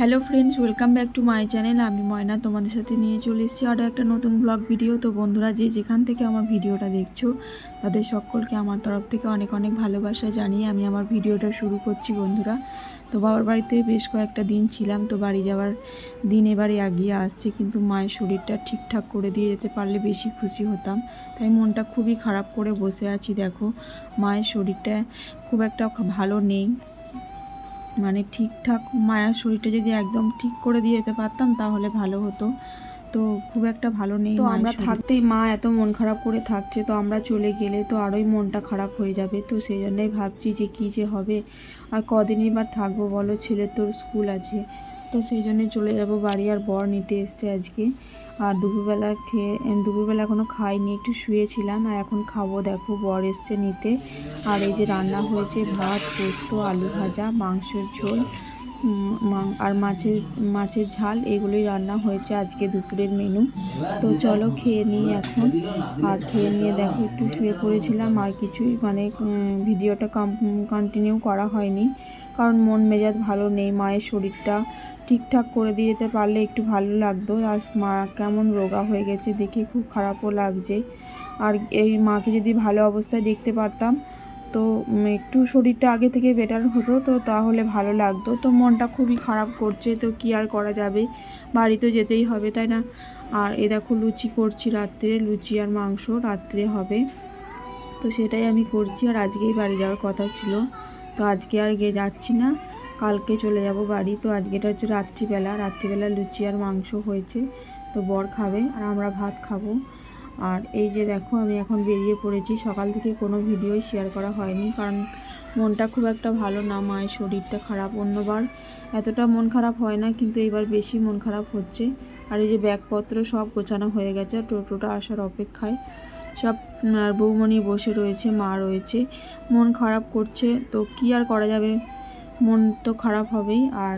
Hello friends, welcome back to my channel. আমি ময়না, তোমাদের সাথে নিয়ে চলে এসেছি আরও একটা নতুন ব্লগ ভিডিও। তো বন্ধুরা, যে যেখান থেকে আমার ভিডিওটা দেখছ, তাদের সকলকে আমার তরফ থেকে অনেক অনেক ভালোবাসা জানিয়ে আমি আমার ভিডিওটা শুরু করছি বন্ধুরা। তো বাবার বাড়িতে বেশ কয়েকটা দিন ছিলাম, তো বাড়ি যাওয়ার দিন এবারে আগিয়ে আসছে। কিন্তু মায়ের শরীরটা ঠিকঠাক করে দিয়ে যেতে পারলে বেশি খুশি হতাম। তাই মনটা খুবই খারাপ করে বসে আছি, দেখো। মায়ের শরীরটা খুব একটা ভালো নেই। মানে ঠিকঠাক মায়ার শরীরটা যদি একদম ঠিক করে দিয়ে যেতে পারতাম তাহলে ভালো হতো। তো খুব একটা ভালো নেই তো আমরা থাকতেই মা এত মন খারাপ করে থাকছে তো আমরা চলে গেলে তো আরোই মনটা খারাপ হয়ে যাবে। তো সেই জন্যই ভাবছি যে কী যে হবে আর কদিনই বার থাকব বলো ছেলের তোর স্কুল আছে। তো সেই জন্যে চলে যাব বাড়ি আর বর নিতে এসছে আজকে। আর দুপুরবেলা খেয়ে দুপুরবেলা এখনও খাইনি, একটু শুয়েছিলাম আর এখন খাব। দেখো বর এসছে নিতে। আর এই যে রান্না হয়েছে ভাত, পোস্ত, আলু ভাজা, মাংসের ঝোল। আর মাছের মাছের ঝাল, এগুলোই রান্না হয়েছে আজকে দুপুরের মেনু তো চলো খেয়ে নিই এখন। আর খেয়ে নিয়ে দেখো, একটু শুয়ে পড়েছিলাম, আর কিছুই মানে ভিডিওটা কন্টিনিউ করা হয়নি। কারণ মন মেজাজ ভালো নেই, মায়ের শরীরটা ঠিকঠাক করে দিয়ে যেতে পারলে একটু ভালো লাগতো। আর মা কেমন রোগা হয়ে গেছে, দেখে খুব খারাপও লাগছে। আর এই মাকে যদি ভালো অবস্থায় দেখতে পারতাম তো একটু শরীরটা আগে থেকে বেটার হতো, তো তাহলে ভালো লাগতো। তো মনটা খুবই খারাপ করছে, তো কি আর করা যাবে? বাড়িতে যেতেই হবে, তাই না? আর এ দেখো লুচি করছি রাত্রে, লুচি আর মাংস রাত্রে হবে। তো সেটাই আমি করছি, আর আজকেই বাড়ি যাওয়ার কথা ছিল। তো আজকে আর গিয়ে যাচ্ছি না। কালকে চলে যাব বাড়ি। তো আজকেটা হচ্ছে রাত্রিবেলা। রাত্রিবেলা লুচি আর মাংস হয়েছে, তো বর খাবে, আর আমরা ভাত খাব। আর এই যে দেখো, আমি এখন বেরিয়ে পড়েছি। সকাল থেকে কোনো ভিডিওই শেয়ার করা হয়নি, কারণ মনটা খুব একটা ভালো না, মায়ের শরীরটা খারাপ অন্যবার। এতটা মন খারাপ হয় না, কিন্তু এইবার বেশি মন খারাপ হচ্ছে। আর এই যে ব্যাগপত্র সব গোছানো হয়ে গেছে টোটোটা আসার অপেক্ষায়। সব আর বৌমণি বসে রয়েছে, মা রয়েছে। মন খারাপ করছে, তো কি আর করা যাবে? মন তো খারাপ হবেই, আর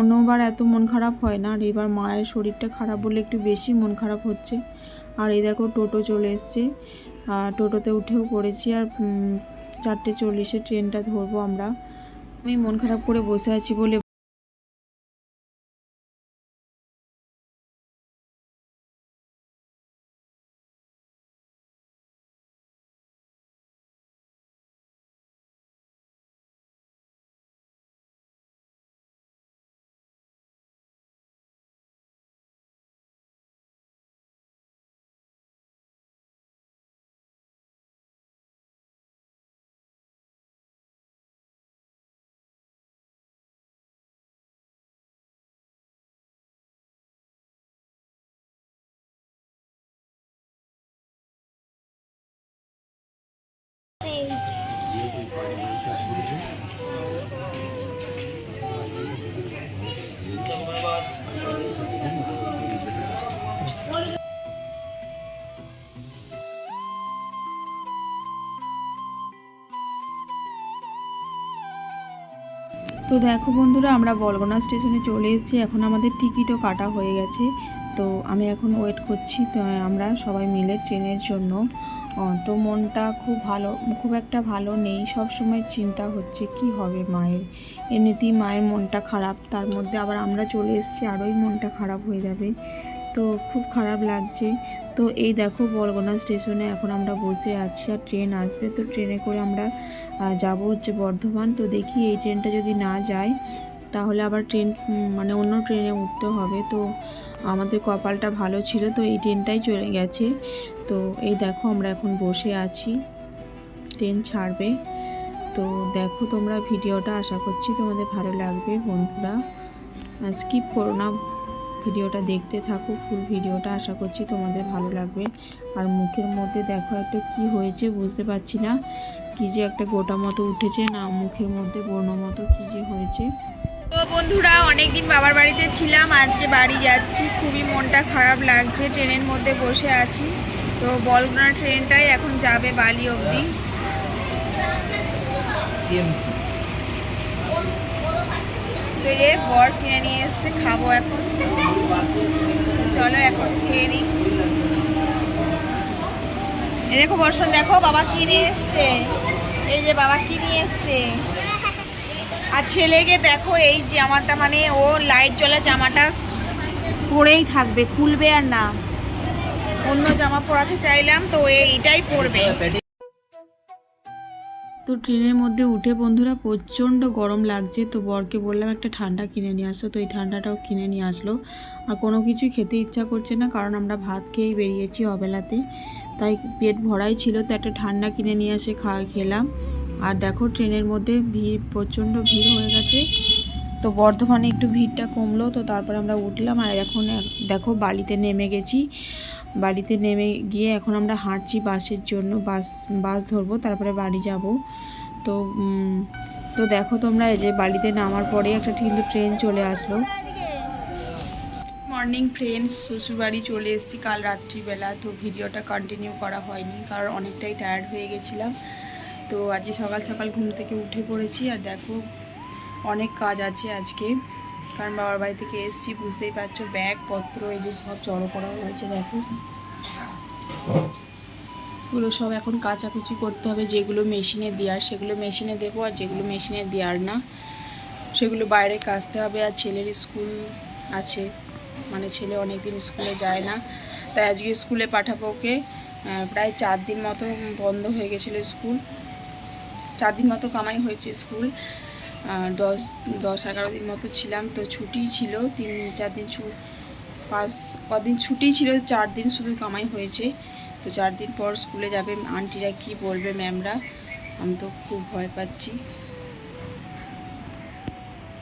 অন্যবার এত মন খারাপ হয় না, আর এবার মায়ের শরীরটা খারাপ বলে একটু বেশি মন খারাপ হচ্ছে। আর এই দেখো টোটো চলে এসছে। আর টোটোতে উঠেও পড়েছি আর চারটে চল্লিশে ট্রেনটা ধরবো আমরা। আমি মন খারাপ করে বসে আছি বলে তো দেখো বন্ধুরা, আমরা বলগোনা স্টেশনে চলে এসেছি। এখন আমাদের টিকিটও কাটা হয়ে গেছে। তো আমি এখন ওয়েট করছি। তো আমরা সবাই মিলে ট্রেনের জন্য। তো মনটা খুব ভালো, খুব একটা ভালো নেই। সব সময় চিন্তা হচ্ছে, কি হবে মায়ের? এমনিতেই মায়ের মনটা খারাপ। তার মধ্যে আবার আমরা চলে এসেছি, আরোই মনটা খারাপ হয়ে যাবে। তো খুব খারাপ লাগছে। তো এই দেখো বলগোনা স্টেশনে এখন আমরা বসে আছি আর ট্রেন আসবে। তো ট্রেনে করে আমরা যাব হচ্ছে বর্ধমান। তো দেখি এই ট্রেনটা যদি না যায়, তাহলে আবার ট্রেন মানে অন্য ট্রেনে উঠতে হবে। তো আমাদের কপালটা ভালো ছিল, তো এই ট্রেনটাই চলে গেছে। তো এই দেখো আমরা এখন বসে আছি। ট্রেন ছাড়বে। তো দেখো তোমরা ভিডিওটা, আশা করছি তোমাদের ভালো লাগবে বন্ধুরা। স্কিপ করো না। ভিডিওটা দেখতে থাকো ফুল ভিডিওটা আশা করছি তোমাদের ভালো লাগবে। আর মুখের মধ্যে দেখো একটা কি হয়েছে বুঝতে পারছি না। কি যে একটা গোটা মতো উঠেছে, না মুখের মধ্যে বর্ণ মতো কি যে হয়েছে। তো বন্ধুরা, অনেকদিন বাবার বাড়িতে ছিলাম, আজকে বাড়ি যাচ্ছি। খুবই মনটা খারাপ লাগছে, ট্রেনের মধ্যে বসে আছি। তো বলগুনা ট্রেনটাই এখন যাবে বালি অবধি। যে বর কিনে নিয়ে এসছে, খাব এখন। চলো এখন খেয়ে নিই। দেখো বর্ষণ, দেখো বাবা কিনে এসছে। এই যে বাবা কিনে এসছে। আর ছেলেকে দেখো, এই জামাটা মানে ও লাইট জ্বলা জামাটা পরেই থাকবে, খুলবে আর না। অন্য জামা পরাতে চাইলাম, তো এইটাই পরবে। তো ট্রেনের মধ্যে উঠে বন্ধুরা প্রচণ্ড গরম লাগছে, তো বরকে বললাম একটা ঠান্ডা কিনে নিয়ে আসো। তো এই ঠান্ডাটাও কিনে নিয়ে আসলো। আর কোনো কিছুই খেতে ইচ্ছা করছে না, কারণ আমরা ভাত খেয়েই বেরিয়েছি অবেলাতে। তাই পেট ভরাই ছিল, তো একটা ঠান্ডা কিনে নিয়ে এসে খা, খেলাম। আর দেখো ট্রেনের মধ্যে ভিড়, প্রচণ্ড ভিড় হয়ে গেছে। তো বর্ধমানে একটু ভিড়টা কমলো, তো তারপর আমরা উঠলাম আর এখন, দেখো বাড়িতে নেমে গেছি। বাড়িতে নেমে গিয়ে এখন আমরা হাঁটছি বাসের জন্য, বাস বাস ধরবো, তারপরে বাড়ি যাব। তো তো দেখো তোমরা এই যে বাড়িতে নামার পরে একটা কিন্তু ট্রেন চলে আসলো। মর্নিং ফ্রেন্ডস শ্বশুরবাড়ি চলে এসেছি কাল রাত্রিবেলা, তো ভিডিওটা কন্টিনিউ করা হয়নি, কারণ অনেকটাই টায়ার্ড হয়ে গেছিলাম। তো আজকে সকাল সকাল ঘুম থেকে উঠে পড়েছি, আর দেখো অনেক কাজ আছে আজকে। কারণ বাবার বাড়ি থেকে এসেছি, বুঝতেই পারছ ব্যাগ পত্র এই যে সব জড়ো করা হয়েছে, দেখো। এগুলো সব এখন কাচাকুচি করতে হবে, যেগুলো মেশিনে দেওয়ার, সেগুলো মেশিনে দেবো, আর যেগুলো মেশিনে দেওয়ার না, সেগুলো বাইরে কাচতে হবে। আর ছেলের স্কুল আছে মানে ছেলে অনেক দিন স্কুলে যায় না, তাই আজকে স্কুলে পাঠাবো ওকে। প্রায় চার দিন মতো বন্ধ হয়ে গেছিল স্কুল, চার দিন মতো কামাই হয়েছে স্কুল। দশ দশ, এগারো দিন মতো ছিলাম। তো ছুটি ছিল, তিন, চার দিন ছু, পাঁচ, কদিন ছুটি ছিল, চার দিন শুধু কামাই হয়েছে। তো চার দিন পর স্কুলে যাবে, আন্টিরা কি বলবে ম্যামরা? আমি তো খুব ভয় পাচ্ছি।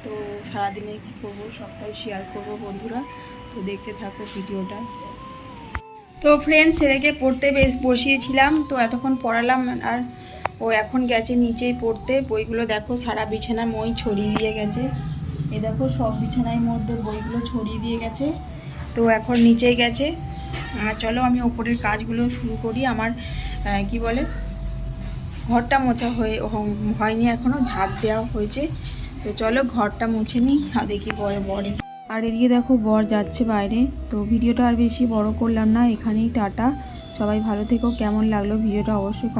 তো সারাদিনে কী করব, সবটাই শেয়ার করব বন্ধুরা। তো দেখতে থাকো ভিডিওটা। তো ফ্রেন্ড ছেলেকে পড়তে বেশ বসিয়েছিলাম। তো এতক্ষণ পড়ালাম আর ও এখন গেছে নিচেই পড়তে। বইগুলো দেখো, সারা বিছানা মই ছড়িয়ে দিয়ে গেছে। এ দেখো, সব বিছানার মধ্যে বইগুলো ছড়িয়ে দিয়ে গেছে। তো এখন নিচেই গেছে। আর চলো আমি ওপরের কাজগুলো শুরু করি। আমার কি বলে, ঘরটা মোছা হয়ে হয়নি এখনও ঝাড় দেওয়া হয়েছে। তো চলো ঘরটা মুছে নিই দেখি পরে বরে আর এদিকে দেখো বর যাচ্ছে বাইরে। তো ভিডিওটা আর বেশি বড় করলাম না, এখানেই টাটা। সবাই ভালো থেকো, কেমন লাগল ভিডিওটা অবশ্যই